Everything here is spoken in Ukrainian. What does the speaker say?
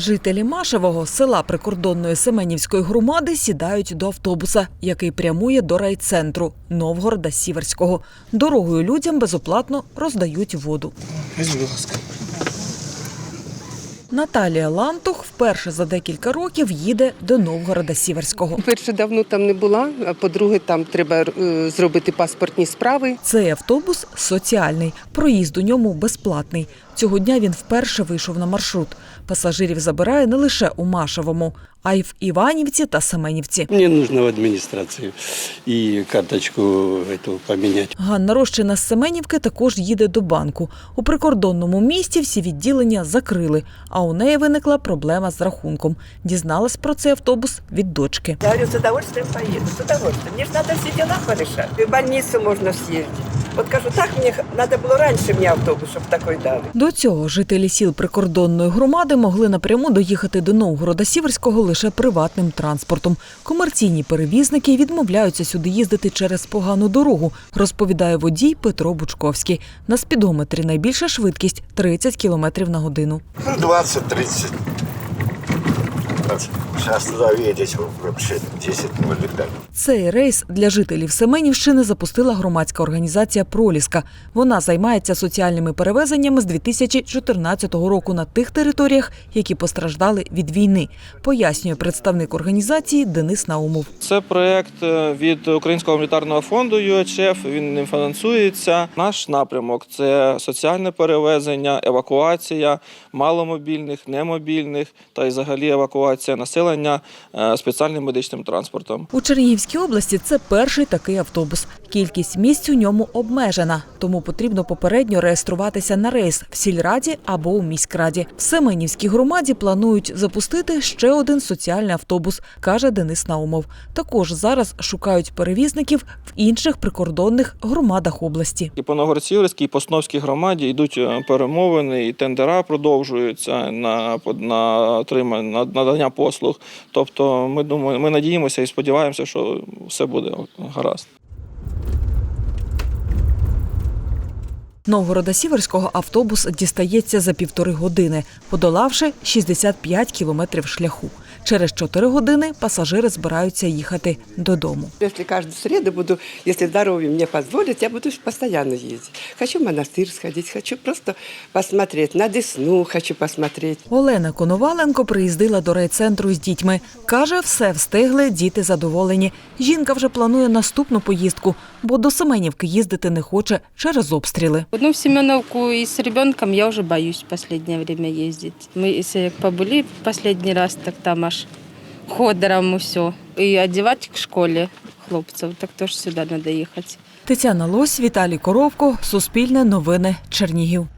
Жителі Машевого села прикордонної Семенівської громади сідають до автобуса, який прямує до райцентру Новгорода Сіверського. Дорогою людям безоплатно роздають воду. Будь ласка. Наталія Лантух вперше за декілька років їде до Новгорода Сіверського. Перше давно там не була, а по-друге, там треба е, зробити паспортні справи. Цей автобус соціальний. Проїзд у ньому безплатний. Цього дня він вперше вийшов на маршрут. Пасажирів забирає не лише у Машевому, а й в Іванівці та Семенівці. Мне нужно в администрацию и карточку эту поменять. Ганна Рощина з Семенівки також їде до банку. У прикордонному місті всі відділення закрили, а у неї виникла проблема з рахунком. Дізналась про цей автобус від дочки. Я говорю, с удовольствием поеду, с удовольствием. Мне же надо все дела порешать. И в больницу можно съездить. Вот кажу, так мне х- надо было раньше мне автобус, чтобы такой дали. До цього жителі сіл прикордонної громади могли напряму доїхати до Новгорода Сіверського лише приватним транспортом. Комерційні перевізники відмовляються сюди їздити через погану дорогу, розповідає водій Петро Бучковський. На спідометрі найбільша швидкість 30 км на годину. Ну, 20-30. Сейчас туда едете вообще 10 лет. Цей рейс для жителів Семенівщини запустила громадська організація Проліска. Вона займається соціальними перевезеннями з 2014 року на тих територіях, які постраждали від війни, пояснює представник організації Денис Наумов. Це проєкт е, від Українського гуманітарного фонду UHF, Він ним фінансується. Наш напрямок це соціальне перевезення, евакуація маломобільних, немобільних та й взагалі евакуація населення е, спеціальним медичним транспортом. У Чернігівській області це перший такий автобус. Кількість місць у ньому обмежена, тому потрібно попередньо реєструватися на рейс в сільраді або у міськраді. В Семенівській громаді планують запустити ще один соціальний автобус, каже Денис Наумов. Також зараз шукають перевізників в інших прикордонних громадах області. І по Новгород-Сіверській, і по Сновській громаді йдуть е, перемовини, і тендера продовжуються на, на отримання на надання послуг. Тобто, ми думаємо, ми надіємося і сподіваємося, що все буде гаразд. Новгорода Сіверського автобус дістається за півтори години, подолавши 65 кілометрів шляху. Через 4 години пасажири збираються їхати додому. Если каждую среду буду, если здоровье мне позволит, я буду постоянно ездить. Хочу в монастырь сходить, хочу просто посмотреть, на Десну хочу посмотреть. Олена Коноваленко приїздила до райцентру з дітьми. Каже, все встигли, діти задоволені. Жінка вже планує наступну поїздку, бо до Семенівки їздити не хоче через обстріли. Ну, в Семеновку и с ребенком я уже боюсь в последнее время ездить. Мы, если як побыли в последний раз, так там аж ходором все. І одягати к школі хлопців, так теж сюди надо їхати. Тетяна Лось, Віталій Коровко, Суспільне новини, Чернігів.